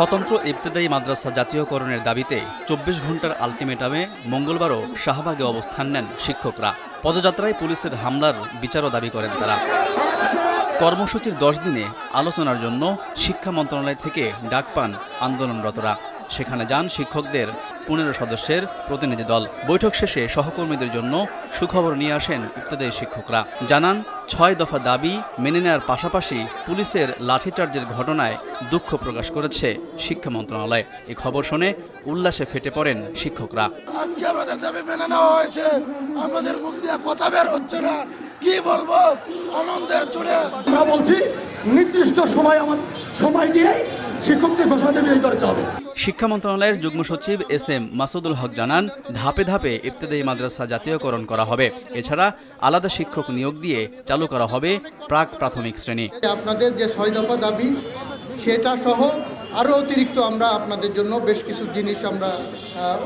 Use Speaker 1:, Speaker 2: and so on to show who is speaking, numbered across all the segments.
Speaker 1: স্বতন্ত্র ইবতেদায়ী মাদ্রাসা জাতীয়করণের দাবিতে চব্বিশ ঘণ্টার আলটিমেটামে মঙ্গলবারও শাহবাগে অবস্থান নেন শিক্ষকরা। পদযাত্রায় পুলিশের হামলার বিচারও দাবি করেন তারা। কর্মসূচির দশ দিনে আলোচনার জন্য শিক্ষা মন্ত্রণালয় থেকে ডাক পান আন্দোলনরতরা। সেখানে যান শিক্ষকদের পনেরো সদস্যের প্রতিনিধি দল। বৈঠক শেষে সহকর্মীদের জন্য সুখবর নিয়ে আসেন ইত্যাদি শিক্ষকরা। জানান ছয় দফা দাবি মেনে নেওয়ার পাশাপাশি পুলিশের লাঠিচার্জের ঘটনায় দুঃখ প্রকাশ করেছে শিক্ষা মন্ত্রণালয়। এ খবর শুনে উল্লাসে ফেটে পড়েন শিক্ষকরা।
Speaker 2: আজকে আমাদের দাবি মেনে নেওয়া হয়েছে। আমাদের মুখ দিয়ে কথা বের হচ্ছে না। কি বলব? আনন্দের জুড়ে
Speaker 3: আমরা বলছি নির্দিষ্ট সময় আমার সময় দিয়ে শিক্ষকদের ঘোষণা দেবে এই হবে।
Speaker 1: শিক্ষা মন্ত্রণালয়ের যুগ্ম সচিব এস এম মাসুদুল হক জানান ধাপে ধাপে ইবতেদায়ী মাদ্রাসা জাতীয়করণ করা হবে। এছাড়া আলাদা শিক্ষক নিয়োগ দিয়ে চালু করা হবে প্রাক প্রাথমিক শ্রেণি।
Speaker 4: আপনাদের যে ছয় দফা দাবি সেটা সহ আরও অতিরিক্ত আমরা আপনাদের জন্য বেশ কিছু জিনিস আমরা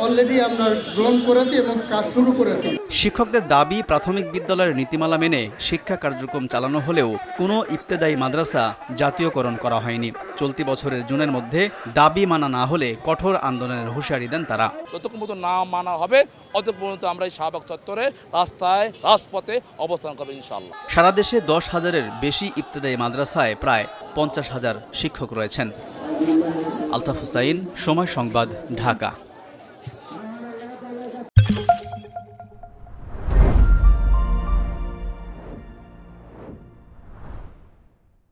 Speaker 4: অলরেডি আমরা গ্রহণ করেছি এবং কাজ শুরু করেছি।
Speaker 1: শিক্ষকদের দাবি প্রাথমিক বিদ্যালয়ের নীতিমালা মেনে শিক্ষা কার্যক্রম চালানো হলেও কোনো ইবতেদায়ী মাদ্রাসা জাতীয়করণ করা হয়নি। চলতি বছরের জুনের মধ্যে দাবি মানা না হলে কঠোর আন্দোলনের হুঁশিয়ারি দেন তারা।
Speaker 5: যতক্ষণ পর্যন্ত না মানা হবে অতক্ষণ পর্যন্ত আমরা এই শাহবাগ চত্বরে রাস্তায় রাজপথে অবস্থান করব ইনশাল্লাহ
Speaker 1: সারা দেশে দশ হাজারের বেশি ইবতেদায়ী মাদ্রাসায় প্রায় পঞ্চাশ হাজার শিক্ষক রয়েছেন। আলতাফ হুসাইন সময় সংবাদ ঢাকা।